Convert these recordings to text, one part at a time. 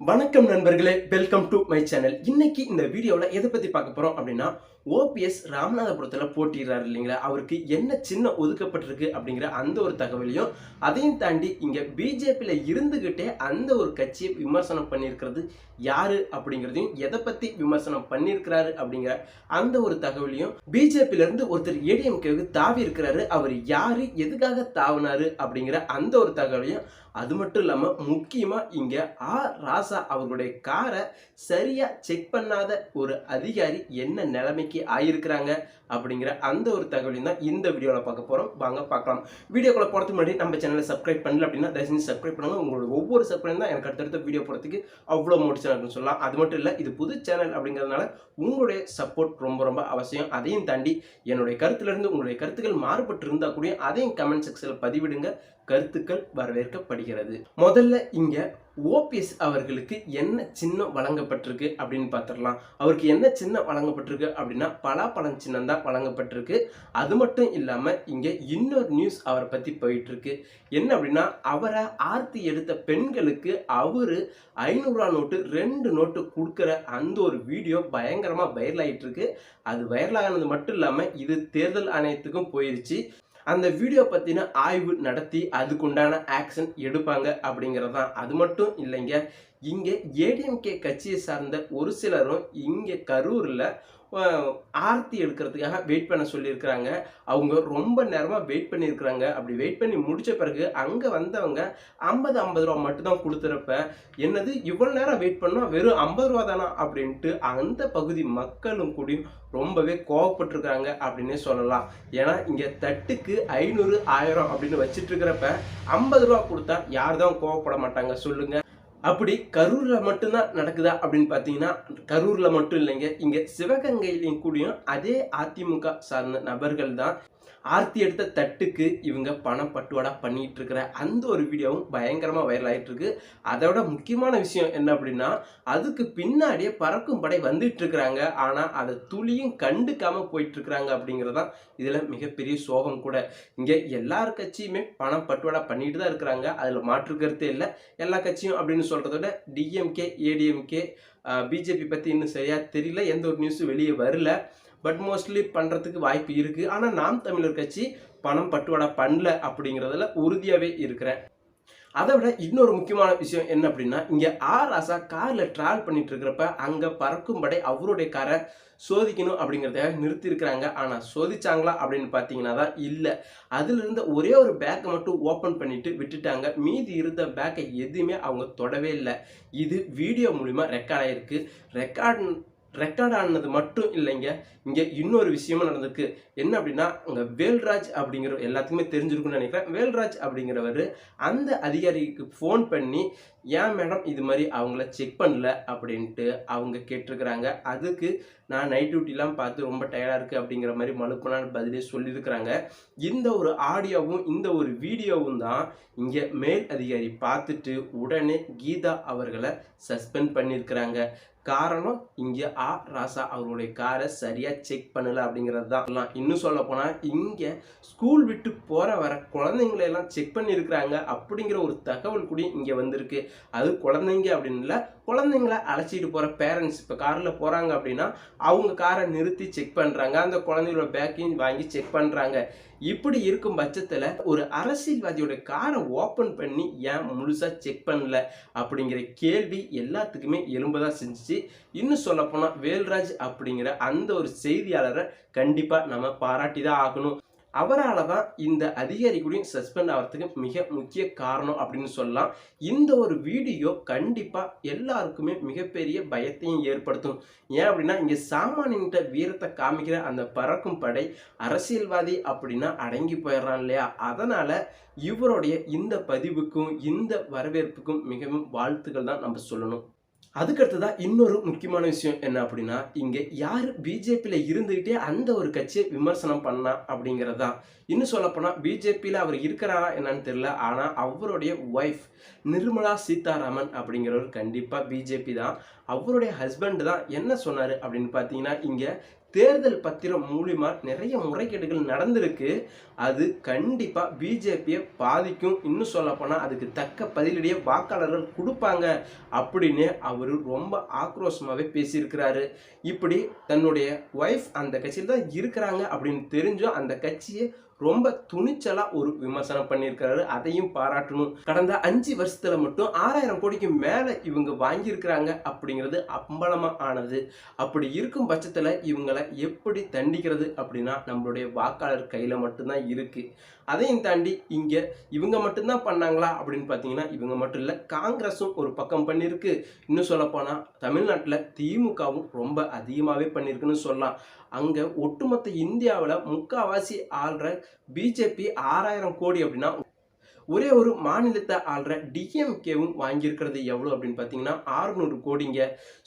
வணக்கம் நண்பர்களே welcome to my channel இன்னைக்கு இந்த வீடியோவில் எதை பற்றி பார்க்க போகிறோம் அப்படின்னா ஓபிஎஸ் ராமநாதபுரத்தில் போட்டிடுறாரு இல்லைங்களா? அவருக்கு என்ன சின்ன ஒதுக்கப்பட்டிருக்கு அப்படிங்கிற அந்த ஒரு தகவலையும் அதையும் தாண்டி இங்கே பிஜேபியில் இருந்துக்கிட்டே அந்த ஒரு கட்சியை விமர்சனம் பண்ணியிருக்கிறது யாரு அப்படிங்கிறதையும் எதை பற்றி விமர்சனம் பண்ணியிருக்கிறாரு அப்படிங்கிற அந்த ஒரு தகவலையும் பிஜேபியிலேருந்து ஒருத்தர் ஏடிஎம்கேவுக்கு தாவி இருக்கிறாரு. அவர் யாரு? எதுக்காக தாவினாரு அப்படிங்கிற அந்த ஒரு தகவலையும் அது மட்டும் இல்லாமல் முக்கியமாக இங்கே ஆர் ராசா அவர்களுடைய காரை சரியாக செக் பண்ணாத ஒரு அதிகாரி என்ன நிலைமைக்கு ஆயிருக்கிறாங்க அப்படிங்கிற அந்த ஒரு தகவலையும் தான் இந்த வீடியோவில் பார்க்க போகிறோம் வாங்க பார்க்கலாம். வீடியோக்குள்ளே போகிறதுக்கு முன்னாடி நம்ம சேனலை சப்ஸ்கிரைப் பண்ணல அப்படின்னா தயவு செஞ்சு சப்ஸ்கிரைப் பண்ணுங்கள் உங்களோட ஒவ்வொரு சப்ஸ்கிரைப் தான் எனக்கு அடுத்தடுத்த வீடியோ போகிறதுக்கு அவ்வளோ மோட்டிவேஷன் இருக்குன்னு சொல்லலாம். அது மட்டும் இல்லை இது புது சேனல் அப்படிங்கிறதுனால உங்களுடைய சப்போர்ட் ரொம்ப ரொம்ப அவசியம். அதையும் தாண்டி என்னுடைய கருத்துலேருந்து உங்களுடைய கருத்துக்கள் மாறுபட்டு இருந்தால் கூட அதையும் கமெண்ட் செக்ஷனில் பதிவிடுங்க. கருத்துக்கள் வரவேற்கப்படுகிறது. முதல்ல இங்க ஓபிஎஸ் அவர்களுக்கு என்ன சின்னம் வழங்கப்பட்டிருக்கு அப்படின்னு பார்த்துடலாம் அவருக்கு என்ன சின்னம் வழங்கப்பட்டிருக்கு அப்படின்னா பலாப்பழம் சின்னம் தான் வழங்கப்பட்டிருக்கு. அது மட்டும் இல்லாமல் இங்கே இன்னொரு நியூஸ் அவரை பற்றி போயிட்டுருக்கு. என்ன அப்படின்னா அவரை ஆர்த்தி எடுத்த பெண்களுக்கு அவர் ஐநூறுரூவா நோட்டு ரெண்டு நோட்டு கொடுக்குற அந்த ஒரு வீடியோ பயங்கரமாக வைரல் ஆகிட்டுருக்கு அது வைரல் ஆனது மட்டும் இல்லாமல் இது தேர்தல் ஆணையத்துக்கும் போயிருச்சு. அந்த வீடியோ பற்றின ஆய்வு நடத்தி அதுக்குண்டான ஆக்ஷன் எடுப்பாங்க அப்படிங்கிறது தான் அது மட்டும் இல்லைங்க. இங்கே ஏடிஎம்கே கட்சியை சார்ந்த ஒரு சிலரும் இங்கே கரூரில் ஆர்த்தி எடுக்கிறதுக்காக வெயிட் பண்ண சொல்லியிருக்கிறாங்க. அவங்க ரொம்ப நேரமாக வெயிட் பண்ணியிருக்கிறாங்க. அப்படி வெயிட் பண்ணி முடித்த பிறகு அங்கே வந்தவங்க ஐம்பது ஐம்பது ரூபா மட்டும்தான் கொடுத்துறப்ப என்னது இவ்வளோ நேரம் வெயிட் பண்ணோம் வெறும் ஐம்பது ரூபா தானா அப்படின்ட்டு அந்த பகுதி மக்களும் கூடயும் ரொம்பவே கோவப்பட்டிருக்காங்க அப்படின்னே சொல்லலாம். ஏன்னா இங்கே தட்டுக்கு ஐநூறு ஆயிரம் அப்படின்னு வச்சிட்டு இருக்கிறப்ப ஐம்பது ரூபா கொடுத்தா யார் தான் கோவப்பட மாட்டாங்க? சொல்லுங்கள் அப்படி கரூரில் மட்டும்தான் நடக்குதா அப்படின்னு பார்த்தீங்கன்னா கரூரில் மட்டும் இல்லைங்க. இங்கே சிவகங்கையிலையும் கூடயும் அதே அதிமுக சார்ந்த நபர்கள் தான் ஆர்த்தி எடுத்த தட்டுக்கு இவங்க பணம் பட்டுவாடா பண்ணிட்டு இருக்கிற அந்த ஒரு வீடியோவும் பயங்கரமாக வைரல் ஆயிட்டு இருக்கு அதோட முக்கியமான விஷயம் என்ன அப்படின்னா அதுக்கு பின்னாடியே பறக்கும் படை வந்துட்டு இருக்கிறாங்க ஆனால் அதை துளியும் கண்டுக்காம போயிட்டு இருக்கிறாங்க அப்படிங்கிறதான் இதில் மிகப்பெரிய சோகம் கூட. இங்கே எல்லார் கட்சியுமே பணம் பட்டுவாடா பண்ணிட்டு தான் இருக்கிறாங்க. அதில் மாற்று கருத்தே இல்லை. எல்லா கட்சியும் அப்படின்னு சொல்கிறத விட டிஎம்கே ஏடிஎம்கே பிஜேபி பற்றி இன்னும் சரியாக தெரியல. எந்த ஒரு நியூஸும் வெளியே வரல. பட் மோஸ்ட்லி பண்ணுறதுக்கு வாய்ப்பு இருக்குது ஆனால் நாம் தமிழர் கட்சி பணம் பட்டுவாடா பண்ணல அப்படிங்கிறதுல உறுதியாகவே இருக்கிறேன். அதை விட இன்னொரு முக்கியமான விஷயம் என்ன அப்படின்னா இங்கே ஆர் ராசா காரில் ட்ராவல் பண்ணிட்டு இருக்கிறப்ப அங்கே பறக்கும் படை அவருடைய காரை சோதிக்கணும் அப்படிங்கிறதுக்காக நிறுத்தியிருக்கிறாங்க. ஆனால் சோதிச்சாங்களா அப்படின்னு பார்த்தீங்கன்னா தான் இல்லை. அதில் இருந்த ஒரே ஒரு பேக்கை மட்டும் ஓப்பன் பண்ணிட்டு விட்டுட்டாங்க. மீதி இருந்த பேக்கை எதுவுமே அவங்க தொடவே இல்லை. இது வீடியோ மூலிமா ரெக்கார்ட் ஆகிருக்கு ரெக்கார்ட் ரெக்கார்ட் ஆனது மட்டும் இல்லைங்க. இங்கே இன்னொரு விஷயமும் நடந்திருக்கு. என்ன அப்படின்னா அங்கே வேல்ராஜ் அப்படிங்கிற எல்லாத்துக்குமே தெரிஞ்சிருக்கும்னு நினைக்கிறேன். வேல்ராஜ் அப்படிங்கிறவர் அந்த அதிகாரிக்கு ஃபோன் பண்ணி ஏன் மேடம் இது மாதிரி அவங்கள செக் பண்ணல? அப்படின்ட்டு அவங்க கேட்டிருக்கிறாங்க. அதுக்கு நான் நைட் டியூட்டிலாம் பார்த்து ரொம்ப டயர்டாக இருக்குது அப்படிங்கிற மாதிரி மலுப்பனான பதிலே சொல்லியிருக்கிறாங்க. இந்த ஒரு ஆடியோவும் இந்த ஒரு வீடியோவும் தான் இங்கே மேல் அதிகாரி பார்த்துட்டு உடனே கீதா அவர்களை சஸ்பெண்ட் பண்ணியிருக்கிறாங்க. காரணம் இங்கே ஆ ராசா அவருடைய காரை சரியாக செக் பண்ணல அப்படிங்கிறது தான் இன்னும் சொல்ல போனால் இங்கே ஸ்கூல் விட்டு போகிற வர குழந்தைங்களையெல்லாம் செக் பண்ணியிருக்கிறாங்க அப்படிங்கிற ஒரு தகவல் கூட இங்கே வந்திருக்கு. அது குழந்தைங்க அப்படின்னு இல்லை குழந்தைங்கள அழைச்சிட்டு போகிற பேரண்ட்ஸ் இப்போ காரில் போகிறாங்க அப்படின்னா அவங்க காரை நிறுத்தி செக் பண்ணுறாங்க அந்த குழந்தைங்களோட பேக்கையும் வாங்கி செக் பண்ணுறாங்க இப்படி இருக்கும் பட்சத்தில் ஒரு அரசியல்வாதியோட காரை ஓப்பன் பண்ணி ஏன் முழுசாக செக் பண்ணல அப்படிங்கிற கேள்வி எல்லாத்துக்குமே எலும்புதான் செஞ்சுச்சு. இன்னும் சொல்லப்போனால் வேல்ராஜ் அப்படிங்கிற அந்த ஒரு செய்தியாளரை கண்டிப்பாக நம்ம பாராட்டி தான் ஆகணும். அவரால் தான் இந்த அதிகாரிகளையும் சஸ்பெண்ட் ஆகிறதுக்கு மிக முக்கிய காரணம் அப்படின்னு சொல்லலாம். இந்த ஒரு வீடியோ கண்டிப்பாக எல்லாருக்குமே மிகப்பெரிய பயத்தையும் ஏற்படுத்தும். ஏன் அப்படின்னா இங்கே சாமானியன்கிட்ட வீரத்தை காமிக்கிற அந்த பறக்கும் படை அரசியல்வாதி அப்படின்னா அடங்கி போயிடுறான் இல்லையா? அதனால் இவருடைய இந்த பதிவுக்கும் இந்த வரவேற்புக்கும் மிகவும் வாழ்த்துக்கள் தான் நம்ம சொல்லணும். அதுக்கடுத்ததான் இன்னொரு முக்கியமான விஷயம் என்ன அப்படின்னா இங்கே யார் பிஜேபியில் இருந்துக்கிட்டே அந்த ஒரு கட்சியை விமர்சனம் பண்ணா அப்படிங்கிறது தான். இன்னும் சொல்லப்போனால் பிஜேபியில் அவர் இருக்கிறாரா என்னன்னு தெரியல ஆனால் அவருடைய ஒய்ஃப் நிர்மலா சீதாராமன் அப்படிங்கிறவர் கண்டிப்பாக பிஜேபி தான். அவருடைய ஹஸ்பண்ட் தான் என்ன சொன்னார் அப்படின்னு பார்த்தீங்கன்னா இங்கே தேர்தல் பத்திரம் மூலிமா நிறைய முறைகேடுகள் நடந்திருக்கு. அது கண்டிப்பாக பிஜேபியை பாதிக்கும். இன்னும் சொல்லப்போனால் அதுக்கு தக்க பதிலடியை வாக்காளர்கள் கொடுப்பாங்க அப்படின்னு அவர் ரொம்ப ஆக்ரோஷமாகவே பேசியிருக்கிறாரு. இப்படி தன்னுடைய ஒய்ஃப் அந்த கட்சியில் தான் இருக்கிறாங்க அப்படின்னு தெரிஞ்சும் அந்த கட்சியை ரொம்ப துணிச்சலா ஒரு விமர்சனம் பண்ணியிருக்கிறாரு அதையும் பாராட்டணும். கடந்த அஞ்சு வருஷத்துல மட்டும் ஆறாயிரம் கோடிக்கு மேல இவங்க வாங்கியிருக்கிறாங்க அப்படிங்கிறது அம்பலமா ஆனது. அப்படி இருக்கும் பட்சத்துல இவங்களை எப்படி தண்டிக்கிறது அப்படின்னா நம்மளுடைய வாக்காளர் கையில மட்டும்தான் இருக்கு. அதையும் தாண்டி இங்கே இவங்க மட்டும்தான் பண்ணாங்களா அப்படின்னு பார்த்தீங்கன்னா இவங்க மட்டும் இல்லை காங்கிரஸும் ஒரு பக்கம் பண்ணியிருக்கு இன்னும் சொல்லப்போனால் தமிழ்நாட்டில் திமுகவும் ரொம்ப அதிகமாகவே பண்ணியிருக்குன்னு சொல்லலாம். அங்கே ஒட்டுமொத்த இந்தியாவில் முக்காவாசி ஆள்ற பிஜேபி ஆறாயிரம் கோடி அப்படின்னா ஒரே ஒரு மாநிலத்தை ஆள்ற டிஎம்கேவும் வாங்கியிருக்கிறது எவ்வளோ அப்படின்னு பார்த்தீங்கன்னா ஆறுநூறு கோடிங்க.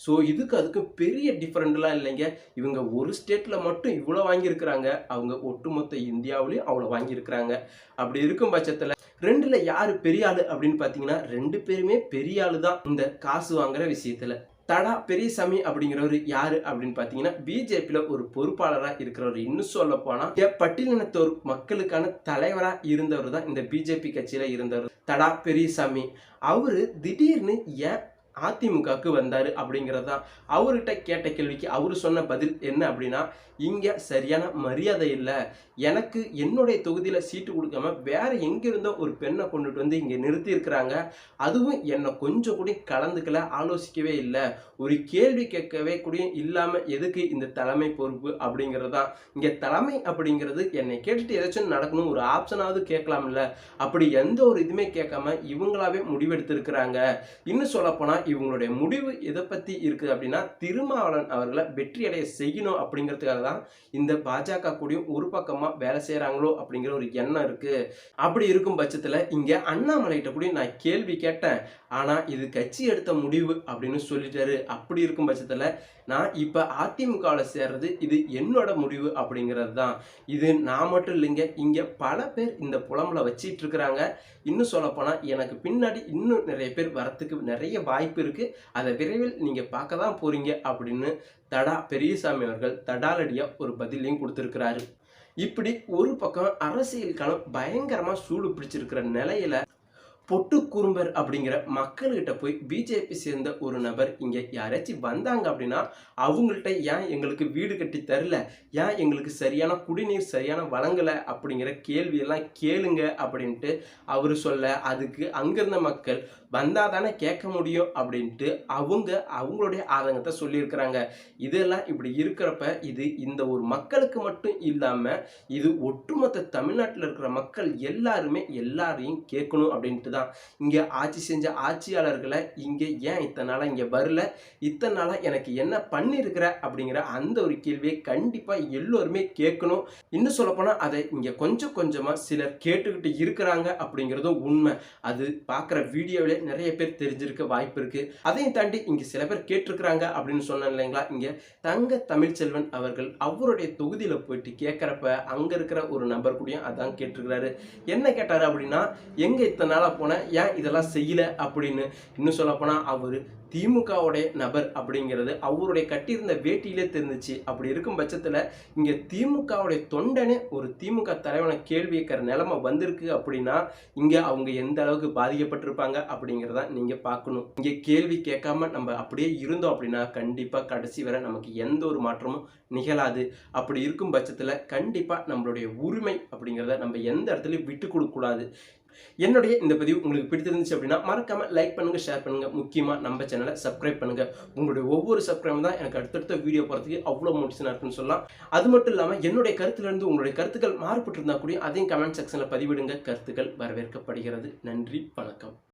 ஸோ இதுக்கு அதுக்கு பெரிய டிஃப்ரெண்ட்லாம் இல்லைங்க. இவங்க ஒரு ஸ்டேட்டில் மட்டும் இவ்வளோ வாங்கியிருக்கிறாங்க. அவங்க ஒட்டுமொத்த இந்தியாவிலையும் அவ்வளோ வாங்கியிருக்கிறாங்க. அப்படி இருக்கும் பட்சத்தில் ரெண்டில் யார் பெரிய ஆள் அப்படின்னு பார்த்தீங்கன்னா ரெண்டு பேருமே பெரிய ஆளு தான் இந்த காசு வாங்குற விஷயத்தில். தடா பெரியசாமி அப்படிங்கிறவர் யாரு அப்படின்னு பார்த்தீங்கன்னா பிஜேபியில் ஒரு பொறுப்பாளராக இருக்கிறவர். இன்னும் சொல்ல போனால் பட்டியலினத்தோர் மக்களுக்கான தலைவராக இருந்தவர் தான் இந்த பிஜேபி கட்சியில் இருந்தவர். தடா பெரியசாமி. அவரு திடீர்னு ஏன் அதிமுகவுக்கு வந்தார் அப்படிங்கிறது தான் அவர்கிட்ட கேட்ட கேள்விக்கு அவர் சொன்ன பதில் என்ன அப்படின்னா இங்கே சரியான மரியாதை இல்லை. எனக்கு என்னுடைய தொகுதியில் சீட்டு கொடுக்காம வேற எங்கிருந்தோ ஒரு பெண்ணை கொண்டுட்டு வந்து இங்கே நிறுத்தியிருக்கிறாங்க. அதுவும் என்னை கொஞ்சம் கூட கலந்துக்கல ஆலோசிக்கவே இல்லை. ஒரு கேள்வி கேட்கவே கூட இல்லாமல் எதுக்கு இந்த தலைமை பொறுப்பு அப்படிங்கிறது? தான் இங்கே தலைமை அப்படிங்கிறது என்னை கேட்டுட்டு ஏதாச்சும் நடக்கணும் ஒரு ஆப்ஷனாவது கேட்கலாம்ல. அப்படி எந்த ஒரு இதுவுமே கேட்காம இவங்களாவே முடிவெடுத்திருக்கிறாங்க. இன்னும் சொல்லப்போனால் இவங்களுடைய முடிவு எதை பற்றி இருக்குது அப்படின்னா திருமாவளன் அவர்களை வெற்றியடைய செய்யணும் அப்படிங்கிறதுக்காக தான் இந்த பாஜக கூடயும் ஒரு பக்கமாக வேலை செய்கிறாங்களோ அப்படிங்கிற ஒரு எண்ணம் இருக்குது அப்படி இருக்கும் பட்சத்தில் இங்கே அண்ணாமலைகிட்ட கூட நான் கேள்வி கேட்டேன். ஆனால் இது கட்சி எடுத்த முடிவு அப்படின்னு சொல்லிட்டாரு. அப்படி இருக்கும் பட்சத்தில் நான் இப்போ அதிமுகவில் சேர்றது இது என்னோட முடிவு அப்படிங்கிறது தான். இது நான் மட்டும் இல்லைங்க இங்கே பல பேர் இந்த புலம்புல வச்சிட்டு இருக்கிறாங்க. இன்னும் சொல்லப்போனால் எனக்கு பின்னாடி இன்னும் நிறைய பேர் வரத்துக்கு நிறைய வாய்ப்பு இருக்குது அதை விரைவில் நீங்கள் பார்க்க தான் போகிறீங்க அப்படின்னு தடா பெரியசாமி அவர்கள் தடாலடியாக ஒரு பதிலையும் கொடுத்துருக்கிறாரு. இப்படி ஒரு பக்கம் அரசியல் களம் பயங்கரமா சூடு பிடிச்சிருக்கிற நிலையில பொட்டு குறும்பர் அப்படிங்கிற மக்கள்கிட்ட போய் பிஜேபி சேர்ந்த ஒரு நபர் இங்கே யாராச்சும் வந்தாங்க அப்படின்னா அவங்கள்ட்ட ஏன் எங்களுக்கு வீடு கட்டி தரல? ஏன் எங்களுக்கு சரியான குடிநீர் சரியான வழங்கலை? அப்படிங்கிற கேள்வியெல்லாம் கேளுங்க அப்படின்ட்டு அவர் சொல்ல அதுக்கு அங்கிருந்த மக்கள் வந்தால் தானே கேட்க முடியும் அப்படின்ட்டு அவங்க அவங்களுடைய ஆதங்கத்தை சொல்லியிருக்கிறாங்க. இதெல்லாம் இப்படி இருக்கிறப்ப இது இந்த ஒரு மக்களுக்கு மட்டும் இல்லாமல் இது ஒட்டுமொத்த தமிழ்நாட்டில் இருக்கிற மக்கள் எல்லாருமே எல்லாரையும் கேட்கணும் அப்படின்ட்டு தான். இங்கே ஆட்சி செஞ்ச ஆட்சியாளர்களை இங்கே ஏன் இத்தனை நாளாக இங்கே வரல? இத்தனை நாளாக எனக்கு என்ன பண்ணியிருக்கிற அப்படிங்கிற அந்த ஒரு கேள்வியை கண்டிப்பாக எல்லோருமே கேட்கணும். இன்னும் சொல்லப்போனால் அதை இங்கே கொஞ்சம் கொஞ்சமாக சிலர் கேட்டுக்கிட்டு இருக்கிறாங்க அப்படிங்கிறதும் உண்மை. அது பார்க்குற வீடியோவிலே நிறைய பேர் தெரிஞ்சிருக்க வாய்ப்பு இருக்கு. அதையும் தாண்டி இங்க சில பேர் கேட்டிருக்கிறாங்க அப்படின்னு சொன்னேன் இல்லைங்களா? இங்க தங்க தமிழ்ச்செல்வன் அவர்கள் அவருடைய தொகுதியில போயிட்டு கேட்குறப்ப அங்க இருக்கிற ஒரு நபர் கூடயும் அதான் கேட்டிருக்கிறாரு. என்ன கேட்டாரு அப்படின்னா எங்க இத்தனை நாளா போன? ஏன் இதெல்லாம் செய்யல? அப்படின்னு. இன்னும் சொல்ல போனா அவரு திமுகவுடைய நபர் அப்படிங்கிறது அவருடைய கட்டியிருந்த வேட்டியிலே தெரிஞ்சிச்சு. அப்படி இருக்கும் பட்சத்தில் இங்கே திமுகவுடைய தொண்டனே ஒரு திமுக தலைவனை கேள்வி கேட்குற நிலைமை வந்திருக்கு அப்படின்னா இங்கே அவங்க எந்த அளவுக்கு பாதிக்கப்பட்டிருப்பாங்க? அப்படிங்கிறத நீங்கள் பார்க்கணும். இங்கே கேள்வி கேட்காம நம்ம அப்படியே இருந்தோம் அப்படின்னா கண்டிப்பாக கடைசி வரை நமக்கு எந்த ஒரு மாற்றமும் நிகழாது. அப்படி இருக்கும் பட்சத்தில் கண்டிப்பாக நம்மளுடைய உரிமை அப்படிங்கிறத நம்ம எந்த இடத்துலையும் விட்டு கொடுக்கக்கூடாது என்னுடைய இந்த பதிவு உங்களுக்கு பிடித்திருந்துச்சு அப்படின்னா மறக்காம லைக் பண்ணுங்க ஷேர் பண்ணுங்க. முக்கியமா நம்ம சேனலை சப்ஸ்கிரைப் பண்ணுங்க. உங்களுடைய ஒவ்வொரு சப்ஸ்கிரைப் தான் எனக்கு அடுத்தடுத்த வீடியோ போறதுக்கு அவ்வளோ மோட்டிவேஷனா இருக்குன்னு சொல்லலாம். அது மட்டும் இல்லாமல் என்னுடைய கருத்துல இருந்து உங்களுடைய கருத்துக்கள் மாறுபட்டு இருந்தா கூட அதையும் கமெண்ட் செக்ஷன்ல பதிவிடுங்க. கருத்துக்கள் வரவேற்கப்படுகிறது. நன்றி வணக்கம்.